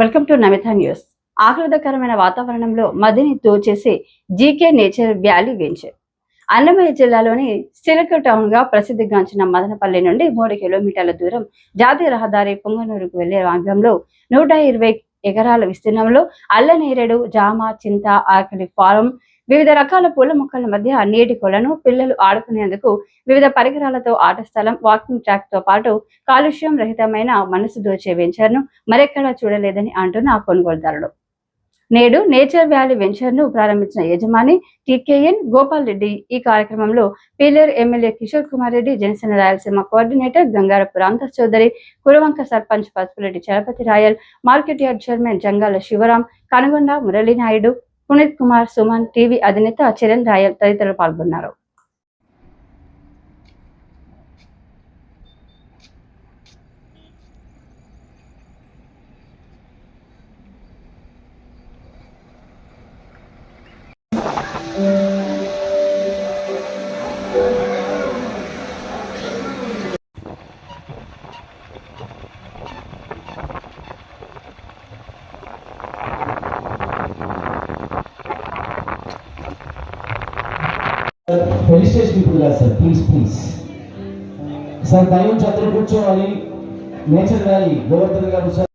Welcome to Namitha news. ఆహ్లాదకరమైన వాతావరణంలో మదిని దోచేసే GK nature valley venture. Annamayya జిల్లాలోని సిలక టౌన్గా ప్రసిద్ధిగాంచిన మదనపల్లి నుండి మూడు కిలోమీటర్ల దూరం జాతీయ రహదారి పొంగనూరుకు వెళ్ళే మార్గంలో నూట ఇరవై ఎకరాల విస్తీర్ణంలో అల్లనేరేడు జామ చింత ఆకలి ఫారం వివిధ రకాల పూల మొక్కల మధ్య నీటి కొలను పిల్లలు ఆడుకునేందుకు వివిధ పరికరాలతో ఆట స్థలం వాకింగ్ ట్రాక్తో పాటు కాలుష్యం రహితమైన మనసు దోచే వెంచర్ను మరెక్కడా చూడలేదని అంటున్న ఆ కొనుగోలుదారుడు నేడు నేచర్ వ్యాలీ వెంచర్ను ప్రారంభించిన యజమాని టికేఎన్ గోపాల్ రెడ్డి ఈ కార్యక్రమంలో Pileru MLA Kishore Kumar Reddy Janasena Rayalaseema coordinator Gangarapu Ramdas Chowdary Kuravanka sarpanch Pasupuleddy Chalapathi Rayal market yard chairman Jangala Sivaram Kanagonda Muralinaidu Puneeth Kumar Suman TV అధినేత చరణ్ రాయల్ తదితరులు పాల్గొన్నారు. పోలీస్ స్టేషన్ ఇప్పుడు కాదు sir please please sir భయం చదువు కూర్చోవాలి. Nature valley Govardhan garu sir.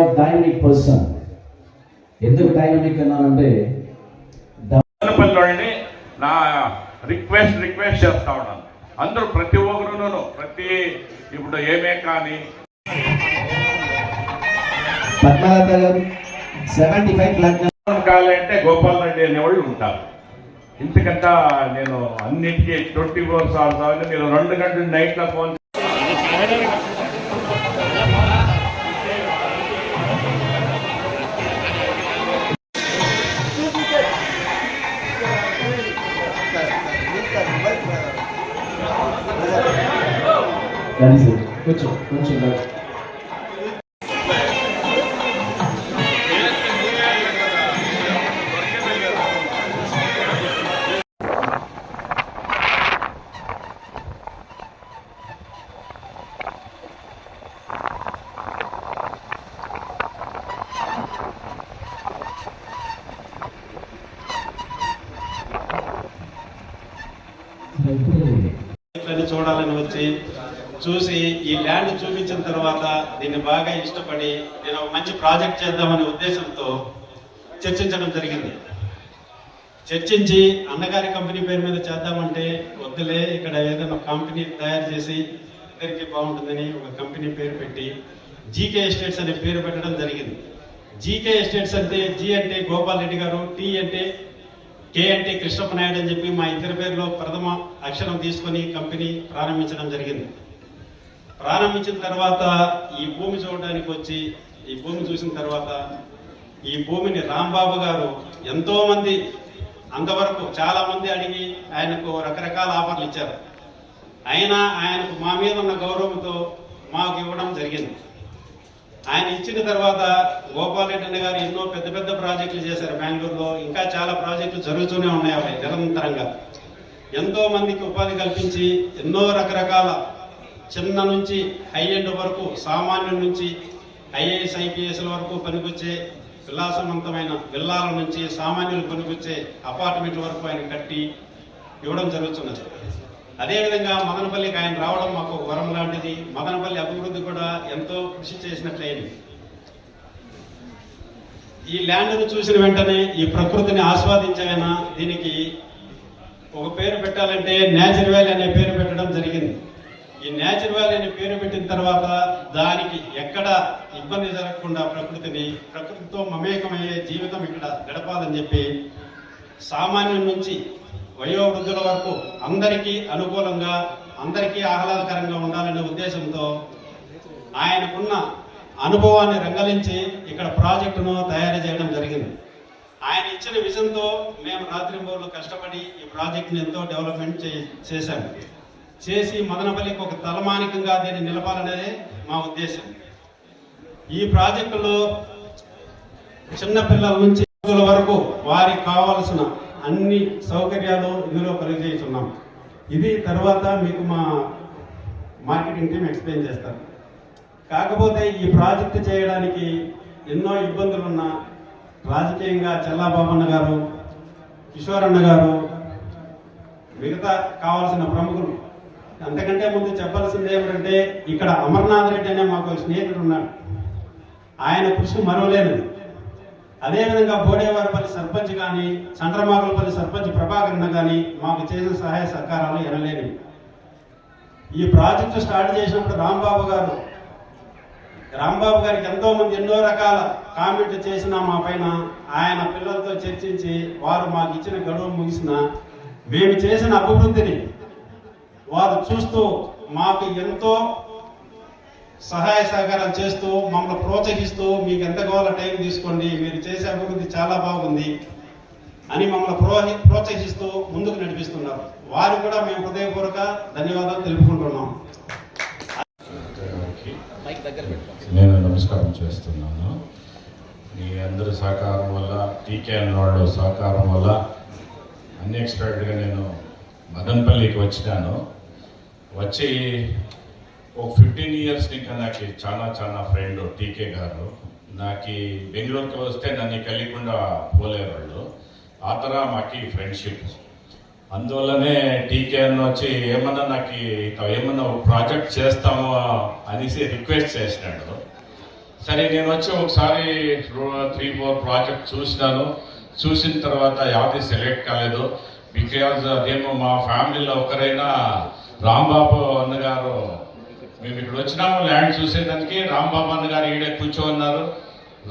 Of dynamic person ఎందుకు dynamic అన్నానంటే పల్లెని నా రిక్వెస్ట్ రిక్వెస్ట్ చేస్తా ఉన్నాను. అందరూ ప్రతి ఒక్కరును ప్రతి ఇప్పుడు ఏమే కానీ. పద్మలత గారు సెవెంటీ ఫైవ్ ఫ్లాగ్ కావాలంటే గోపాల్ రెడ్డి అనేవాళ్ళు ఉంటారు. ఇంతకంత నేను అన్నిటికీ ట్వంటీ ఫోర్ అవర్స్ మీరు రెండు గంటలు నైట్లో ఫోన్ కొంచెం కొంచెం రా. అని చూడాలని వచ్చి చూసి ఈ ల్యాండ్ చూపించిన తర్వాత దీన్ని బాగా ఇష్టపడి నేను ఒక మంచి ప్రాజెక్ట్ చేద్దామనే ఉద్దేశంతో చర్చించడం జరిగింది. చర్చించి అన్నగారి కంపెనీ పేరు మీద చేద్దామంటే వద్దులే ఇక్కడ ఏదైనా కంపెనీ తయారు చేసి ఇద్దరికి బాగుంటుందని ఒక కంపెనీ పేరు పెట్టి జీకే ఎస్టేట్స్ అనే పేరు పెట్టడం జరిగింది. జీకే ఎస్టేట్స్ అంటే జీ అంటే గోపాల్ రెడ్డి గారు టీ అంటే కే అంటే కృష్ణప్ప నాయుడు అని చెప్పి మా ఇద్దరి పేరులో ప్రథమ అక్షరం తీసుకొని కంపెనీ ప్రారంభించడం జరిగింది. ప్రారంభించిన తర్వాత ఈ భూమి చూడడానికి వచ్చి ఈ భూమి చూసిన తర్వాత ఈ భూమిని రాంబాబు గారు ఎంతోమంది అంతవరకు చాలామంది అడిగి ఆయనకు రకరకాల ఆఫర్లు ఇచ్చారు. అయినా ఆయనకు మా మీద ఉన్న గౌరవంతో మాకు ఇవ్వడం జరిగింది. ఆయన ఇచ్చిన తర్వాత గోపాలరెడ్డి గారు ఎన్నో పెద్ద పెద్ద ప్రాజెక్టులు చేశారు బెంగళూరులో. ఇంకా చాలా ప్రాజెక్టులు జరుగుతూనే ఉన్నాయి అవి నిరంతరంగా. ఎంతో మందికి ఉపాధి కల్పించి ఎన్నో రకరకాల చిన్న నుంచి హై ఎండ్ వరకు సామాన్యుల నుంచి ఐఏఎస్ ఐపీఎస్ల వరకు పనికొచ్చే విలాసవంతమైన విల్లాల నుంచి సామాన్యులు పనికొచ్చే అపార్ట్మెంట్ల వరకు ఆయన కట్టి ఇవ్వడం జరుగుతున్నది. అదేవిధంగా మదనపల్లికి ఆయన రావడం మాకు ఒక వరం లాంటిది. మదనపల్లి అభివృద్ధి కూడా ఎంతో కృషి చేసినట్లయింది. ఈ ల్యాండ్ను చూసిన వెంటనే ఈ ప్రకృతిని ఆస్వాదించైనా దీనికి ఒక పేరు పెట్టాలంటే నేచర్ వ్యాలీ అనే పేరు పెట్టడం జరిగింది. ఈ న్యాచురల్ వ్యాలీ అనే పేరు పెట్టిన తర్వాత దానికి ఎక్కడ ఇబ్బంది జరగకుండా ప్రకృతిని ప్రకృతితో మమేకమయ్యే జీవితం ఇక్కడ గడపాలని చెప్పి సామాన్యం నుంచి వయోవృద్ధుల వరకు అందరికీ అనుకూలంగా అందరికీ ఆహ్లాదకరంగా ఉండాలనే ఉద్దేశంతో ఆయనకున్న అనుభవాన్ని రంగలించి ఇక్కడ ప్రాజెక్టును తయారు చేయడం జరిగింది. ఆయన ఇచ్చిన విజన్తో మేము రాత్రింబోర్లు కష్టపడి ఈ ప్రాజెక్ట్ని ఎంతో డెవలప్మెంట్ చే చేశాము. చేసి మదనపల్లికి ఒక తలమానికంగా దీన్ని నిలపాలనేది మా ఉద్దేశం. ఈ ప్రాజెక్టులో చిన్నపిల్లల నుంచి వరకు వారికి కావాల్సిన అన్ని సౌకర్యాలు ఇందులో కలిగజేస్తున్నాం. ఇది తర్వాత మీకు మా మార్కెటింగ్ టీం ఎక్స్ప్లెయిన్ చేస్తారు. కాకపోతే ఈ ప్రాజెక్టు చేయడానికి ఎన్నో ఇబ్బందులున్న రాజకీయంగా చెల్లాబాబన్న గారు కిషోరన్న గారు మిగతా కావాల్సిన ప్రముఖులు అంతకంటే ముందు చెప్పాల్సింది ఏమిటంటే ఇక్కడ అమర్నాథ్ రెడ్డి అనే మాకు స్నేహితుడు ఉన్నాడు. ఆయన కృషి మరవలేనిది అదేవిధంగా బోడేవారిపల్లి సర్పంచ్ కానీ చంద్రమాకులపల్లి సర్పంచ్ ప్రభాకరణ కానీ మాకు చేసిన సహాయ సహకారాలు ఎనలేనివి. ఈ ప్రాజెక్టు స్టార్ట్ చేసినప్పుడు రాంబాబు గారు రాంబాబు గారికి ఎంతో మంది ఎన్నో రకాల కామెంట్లు చేసిన మా పైన ఆయన పిల్లలతో చర్చించి వారు మాకు ఇచ్చిన గడువు ముగిసిన మేము చేసిన అభివృద్ధిని వారు చూస్తూ మాకు ఎంతో సహాయ సహకారాలు చేస్తూ మమ్మల్ని ప్రోత్సహిస్తూ మీకు ఎంత కావాలో టైం తీసుకోండి మీరు చేసే అభివృద్ధి చాలా బాగుంది అని మమ్మల్ని ప్రోహి ప్రోత్సహిస్తూ ముందుకు నడిపిస్తున్నారు. వారు కూడా మేము హృదయపూర్వక ధన్యవాదాలు తెలుపుకుంటున్నాం. నేను నమస్కారం చేస్తున్నాను. మీ అందరి సహకారం వల్ల టీకే వాళ్ళు సహకారం వల్ల అన్ఎక్స్పెక్టెడ్గా నేను మదన్పల్లికి వచ్చినాను. వచ్చి ఒక ఫిఫ్టీన్ ఇయర్స్ ఇంకా నాకు చాలా చాలా ఫ్రెండ్ టీకే గారు. నాకు బెంగళూరుకి వస్తే నన్ను కలియకుండా పోలేవాళ్ళు. ఆ తర మాకు ఫ్రెండ్షిప్ అందువల్లనే టీకే అన్న వచ్చి ఏమన్నా నాకు ఏమన్నా ఒక ప్రాజెక్ట్ చేస్తాము అనేసి రిక్వెస్ట్ చేసినాడు. సరే నేను వచ్చి ఒకసారి త్రీ ఫోర్ ప్రాజెక్ట్ చూసినాను. చూసిన తర్వాత యాది సెలెక్ట్ కాలేదు. బికాజ్ మేము మా ఫ్యామిలీలో ఒకరైనా రాంబాబు అన్నగారు మేము ఇక్కడ వచ్చినాము ల్యాండ్ చూసేదానికి రాంబాబు అన్నగారు ఈడే కూర్చోన్నారు.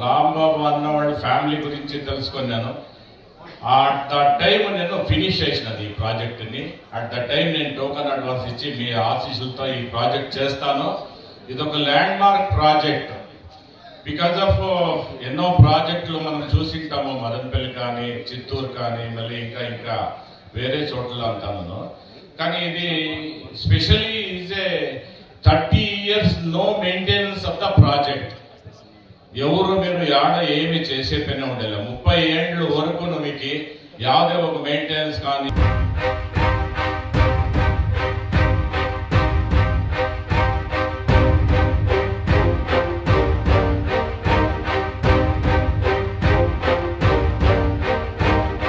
రాంబాబు అన్న వాళ్ళ ఫ్యామిలీ గురించి తెలుసుకున్నాను అట్ ద టైం నేను ఫినిష్ చేసినది ఈ ప్రాజెక్ట్ని అట్ ద టైం నేను టోకన్ అడ్వాన్స్ ఇచ్చి మీ ఆఫీసులతో ఈ ప్రాజెక్ట్ చేస్తాను. ఇది ఒక landmark project because of ఎన్నో ప్రాజెక్టులు మనం చూసింటాము మదనపల్లి కానీ చిత్తూరు కానీ మళ్ళీ ఇంకా ఇంకా. వేరే చోట్ల అంటాను. కానీ ఇది specially is a thirty years no maintenance of the project ఎవరు మీరు యాడ ఏమి చేసే పని ఉండలే ముప్పై ఏళ్ళు వరకు మీకు యాదే ఒక మెయింటెనెన్స్ కానీ